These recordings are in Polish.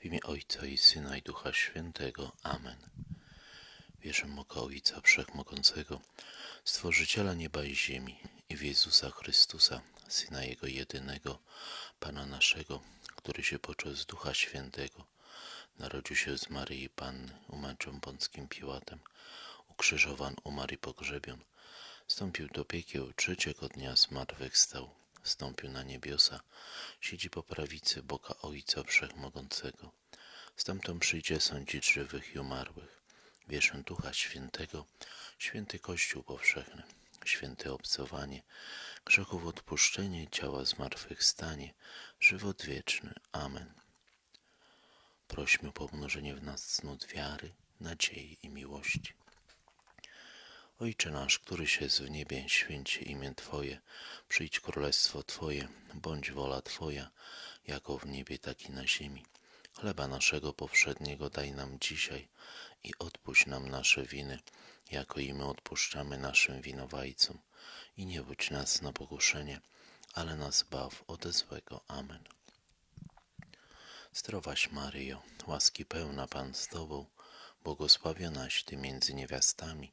W imię Ojca i Syna i Ducha Świętego. Amen. Wierzę Boga Ojca Wszechmogącego, Stworzyciela nieba i ziemi i w Jezusa Chrystusa, Syna Jego jedynego, Pana naszego, który się począł z Ducha Świętego, narodził się z Maryi Panny, umęczon Pąckim Piłatem, ukrzyżowan, umarł i pogrzebion, Wstąpił do piekieł, trzeciego dnia zmartwychwstał, wstąpił na niebiosa, siedzi po prawicy Boga Ojca Wszechmogącego. Stamtąd przyjdzie sądzić żywych i umarłych. Wierzę Ducha Świętego, święty Kościół powszechny, święte obcowanie, grzechów odpuszczenie, ciała zmartwychwstanie, żywot wieczny. Amen. Prośmy o pomnożenie w nas cnót wiary, nadziei i miłości. Ojcze nasz, któryś jest w niebie, święcie imię Twoje, przyjdź królestwo Twoje, bądź wola Twoja, jako w niebie, tak i na ziemi. Chleba naszego powszedniego daj nam dzisiaj i odpuść nam nasze winy, jako i my odpuszczamy naszym winowajcom. I nie wódź nas na pokuszenie, ale nas baw ode złego. Amen. Zdrowaś Maryjo, łaski pełna Pan z Tobą, błogosławionaś Ty między niewiastami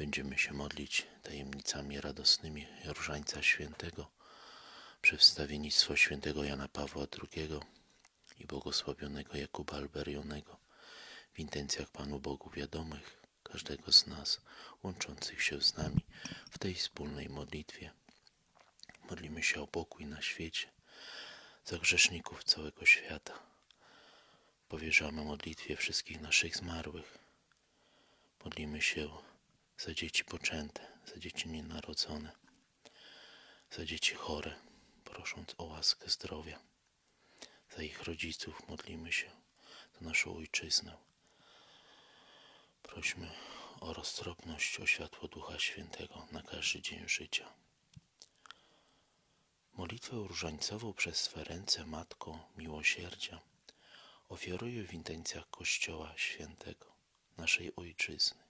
Będziemy się modlić tajemnicami radosnymi Różańca Świętego, przedstawiennictwo świętego Jana Pawła II i błogosławionego Jakuba Alberionego w intencjach Panu Bogu wiadomych każdego z nas, łączących się z nami w tej wspólnej modlitwie. Modlimy się o pokój na świecie, za grzeszników całego świata. Powierzamy modlitwie wszystkich naszych zmarłych. Modlimy się za dzieci poczęte, za dzieci nienarodzone, za dzieci chore, prosząc o łaskę zdrowia. Za ich rodziców modlimy się, za naszą ojczyznę. Prośmy o roztropność, o światło Ducha Świętego na każdy dzień życia. Modlitwę różańcową przez swe ręce Matko Miłosierdzia ofiaruję w intencjach Kościoła Świętego, naszej Ojczyzny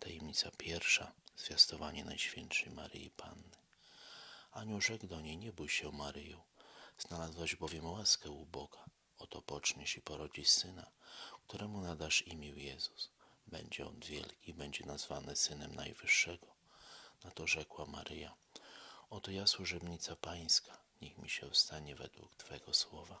Tajemnica pierwsza. Zwiastowanie Najświętszej Maryi Panny. Anioł rzekł do niej, nie bój się Maryjo, znalazłaś bowiem łaskę u Boga. Oto poczniesz i porodzisz syna, któremu nadasz imię Jezus. Będzie on wielki, będzie nazwany Synem Najwyższego. Na to rzekła Maryja, oto ja służebnica Pańska, niech mi się stanie według Twego słowa.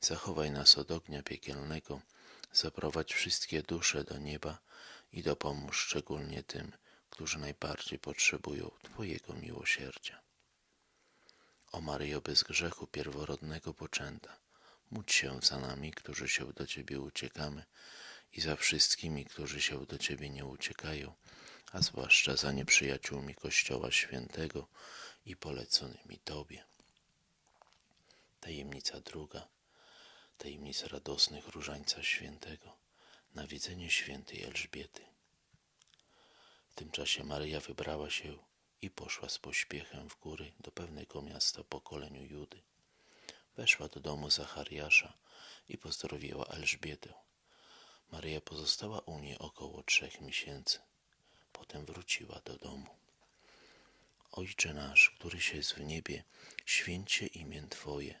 zachowaj nas od ognia piekielnego, zaprowadź wszystkie dusze do nieba i dopomóż szczególnie tym, którzy najbardziej potrzebują Twojego miłosierdzia. O Maryjo bez grzechu pierworodnego poczęta, módl się za nami, którzy się do Ciebie uciekamy i za wszystkimi, którzy się do Ciebie nie uciekają, a zwłaszcza za nieprzyjaciółmi Kościoła Świętego i poleconymi Tobie. Tajemnica druga, tajemnica radosnych Różańca Świętego, nawiedzenie świętej Elżbiety. W tym czasie Maryja wybrała się i poszła z pośpiechem w góry do pewnego miasta pokoleniu Judy. Weszła do domu Zachariasza i pozdrowiła Elżbietę. Maryja pozostała u niej około trzech miesięcy. Potem wróciła do domu. Ojcze nasz, któryś jest w niebie, święcie imię Twoje,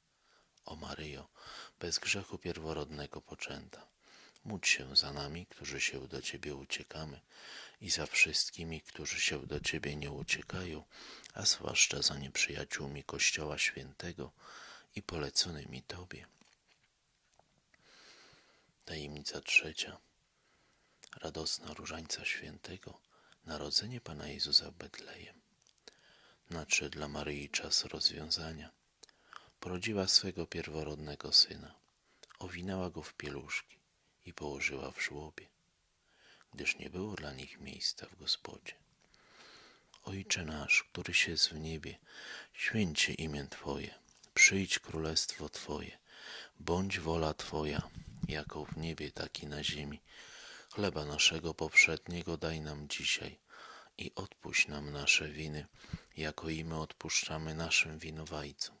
O Maryjo, bez grzechu pierworodnego poczęta, módl się za nami, którzy się do Ciebie uciekamy i za wszystkimi, którzy się do Ciebie nie uciekają, a zwłaszcza za nieprzyjaciółmi Kościoła Świętego i poleconymi Tobie. Tajemnica trzecia. Radosna Różańca Świętego, Narodzenie Pana Jezusa w Betlejem. Nadszedł dla Maryi czas rozwiązania. Porodziła swego pierworodnego syna, owinęła go w pieluszki i położyła w żłobie, gdyż nie było dla nich miejsca w gospodzie. Ojcze nasz, któryś jest w niebie, święcie imię Twoje, przyjdź królestwo Twoje, bądź wola Twoja, jako w niebie, tak i na ziemi. Chleba naszego powszedniego daj nam dzisiaj i odpuść nam nasze winy, jako i my odpuszczamy naszym winowajcom.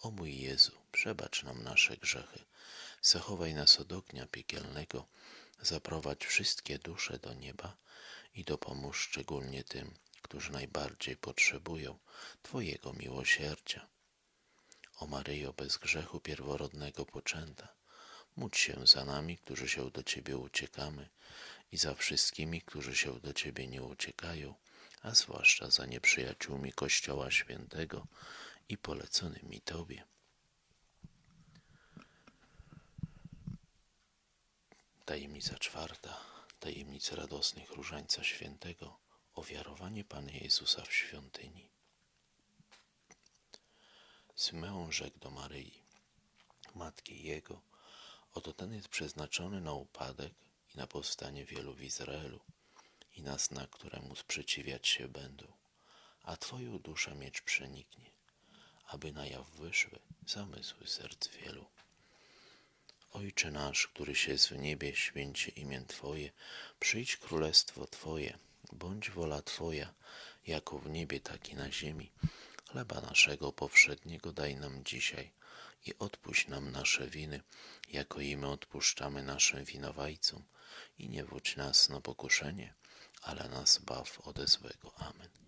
O mój Jezu, przebacz nam nasze grzechy, zachowaj nas od ognia piekielnego, zaprowadź wszystkie dusze do nieba i dopomóż szczególnie tym, którzy najbardziej potrzebują Twojego miłosierdzia. O Maryjo bez grzechu pierworodnego poczęta, módl się za nami, którzy się do Ciebie uciekamy i za wszystkimi, którzy się do Ciebie nie uciekają, a zwłaszcza za nieprzyjaciółmi Kościoła Świętego i poleconymi Tobie. Tajemnica czwarta, tajemnica radosnych Różańca Świętego, ofiarowanie Pana Jezusa w świątyni. Symeon rzekł do Maryi, matki Jego, oto ten jest przeznaczony na upadek i na powstanie wielu w Izraelu i na znak, któremu sprzeciwiać się będą, a Twoją duszę miecz przeniknie, aby na jaw wyszły zamysły serc wielu. Ojcze nasz, któryś jest w niebie, święcie imię Twoje, przyjdź królestwo Twoje, bądź wola Twoja, jako w niebie, tak i na ziemi. Chleba naszego powszedniego daj nam dzisiaj i odpuść nam nasze winy, jako i my odpuszczamy naszym winowajcom. I nie wódź nas na pokuszenie, ale nas baw ode złego. Amen.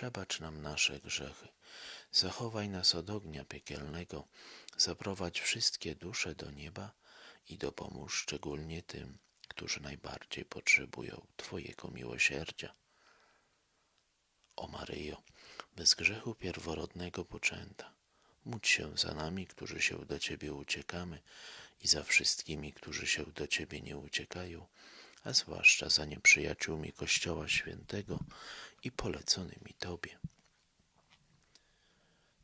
przebacz nam nasze grzechy, zachowaj nas od ognia piekielnego, zaprowadź wszystkie dusze do nieba i dopomóż szczególnie tym, którzy najbardziej potrzebują Twojego miłosierdzia. O Maryjo, bez grzechu pierworodnego poczęta, módl się za nami, którzy się do Ciebie uciekamy i za wszystkimi, którzy się do Ciebie nie uciekają, a zwłaszcza za nieprzyjaciółmi Kościoła Świętego i poleconymi Tobie.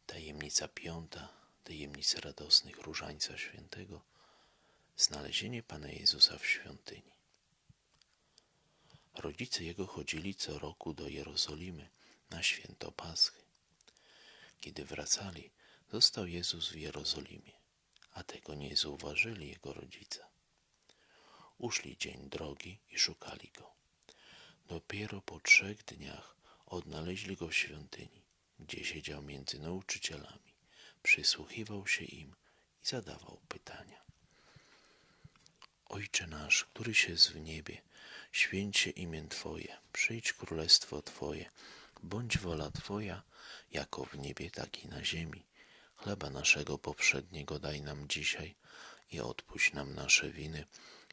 Tajemnica piąta, tajemnica radosnych Różańca Świętego, znalezienie Pana Jezusa w świątyni. Rodzice Jego chodzili co roku do Jerozolimy na święto Paschy. Kiedy wracali, został Jezus w Jerozolimie, a tego nie zauważyli Jego rodzice. Uszli dzień drogi i szukali Go. Dopiero po trzech dniach odnaleźli Go w świątyni, gdzie siedział między nauczycielami, przysłuchiwał się im i zadawał pytania. Ojcze nasz, któryś jest w niebie, święć się imię Twoje, przyjdź królestwo Twoje, bądź wola Twoja, jako w niebie, tak i na ziemi. Chleba naszego poprzedniego daj nam dzisiaj i odpuść nam nasze winy,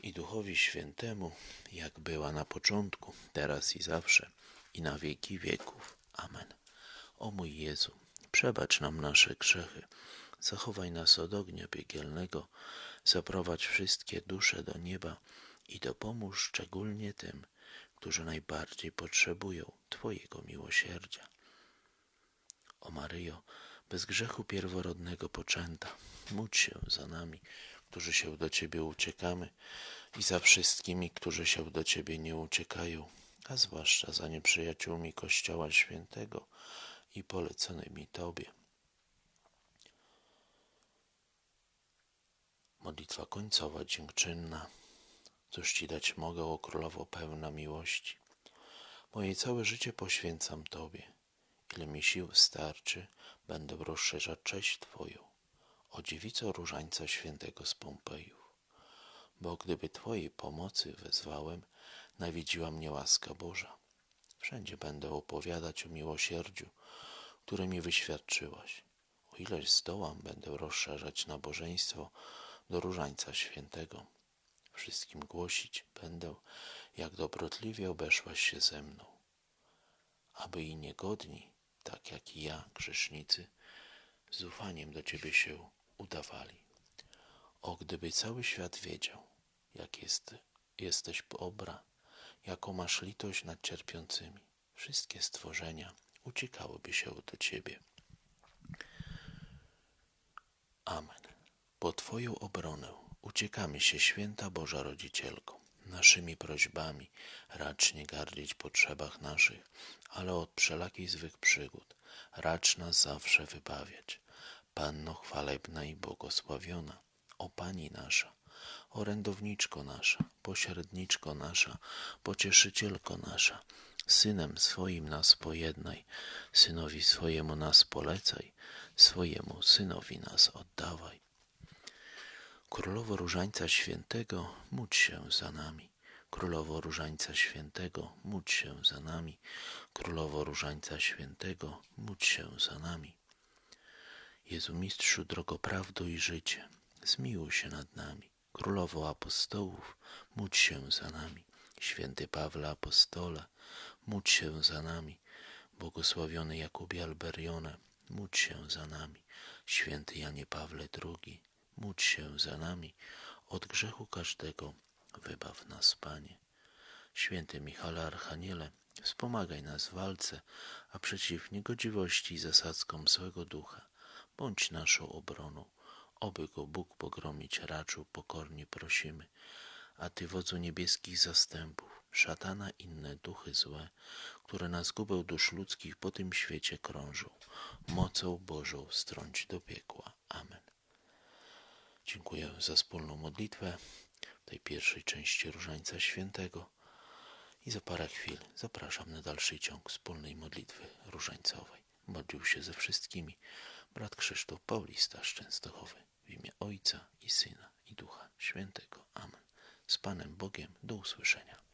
i Duchowi Świętemu, jak była na początku, teraz i zawsze, i na wieki wieków. Amen. O mój Jezu, przebacz nam nasze grzechy, zachowaj nas od ognia piekielnego, zaprowadź wszystkie dusze do nieba i dopomóż szczególnie tym, którzy najbardziej potrzebują Twojego miłosierdzia. O Maryjo, bez grzechu pierworodnego poczęta, módl się za nami, którzy się do Ciebie uciekamy i za wszystkimi, którzy się do Ciebie nie uciekają, a zwłaszcza za nieprzyjaciółmi Kościoła Świętego i poleconymi Tobie. Modlitwa końcowa dziękczynna. Cóż Ci dać mogę, o Królowo pełna miłości? Moje całe życie poświęcam Tobie. Ile mi sił starczy, będę rozszerzać cześć Twoją. O dziewico różańca świętego z Pompejów. Bo gdyby Twojej pomocy wezwałem, nawiedziła mnie łaska Boża. Wszędzie będę opowiadać o miłosierdziu, które mi wyświadczyłaś. O ileś zdołam, będę rozszerzać nabożeństwo do różańca świętego. Wszystkim głosić będę, jak dobrotliwie obeszłaś się ze mną. Aby i niegodni, tak jak i ja, grzesznicy, z ufaniem do Ciebie się udawali. O, gdyby cały świat wiedział, jak jest, jesteś dobra, jaką masz litość nad cierpiącymi, wszystkie stworzenia uciekałyby się do Ciebie. Amen. Po Twoją obronę uciekamy się, święta Boża Rodzicielko. Naszymi prośbami racz nie gardzić potrzebach naszych, ale od wszelakich złych przygód racz nas zawsze wybawiać. Panno chwalebna i błogosławiona, o Pani nasza, orędowniczko nasza, pośredniczko nasza, pocieszycielko nasza, Synem swoim nas pojednaj, Synowi swojemu nas polecaj, swojemu Synowi nas oddawaj. Królowo Różańca Świętego, módl się za nami. Królowo Różańca Świętego, módl się za nami. Królowo Różańca Świętego, módl się za nami. Jezu Mistrzu, drogo prawdo i życie, zmiłuj się nad nami. Królowo Apostołów, módl się za nami. Święty Pawle Apostole, módl się za nami. Błogosławiony Jakubie Alberione, módl się za nami. Święty Janie Pawle II, módl się za nami. Od grzechu każdego wybaw nas, Panie. Święty Michale Archaniele, wspomagaj nas w walce, a przeciw niegodziwości i zasadzkom złego ducha, bądź naszą obroną. Oby go Bóg pogromić raczył, pokornie prosimy. A Ty, wodzu niebieskich zastępów, szatana inne duchy złe, które na zgubę dusz ludzkich po tym świecie krążą, mocą Bożą strąć do piekła. Amen. Dziękuję za wspólną modlitwę tej pierwszej części Różańca Świętego i za parę chwil zapraszam na dalszy ciąg wspólnej modlitwy różańcowej. Modlił się ze wszystkimi brat Krzysztof Paulista z Częstochowy w imię Ojca i Syna i Ducha Świętego. Amen. Z Panem Bogiem do usłyszenia.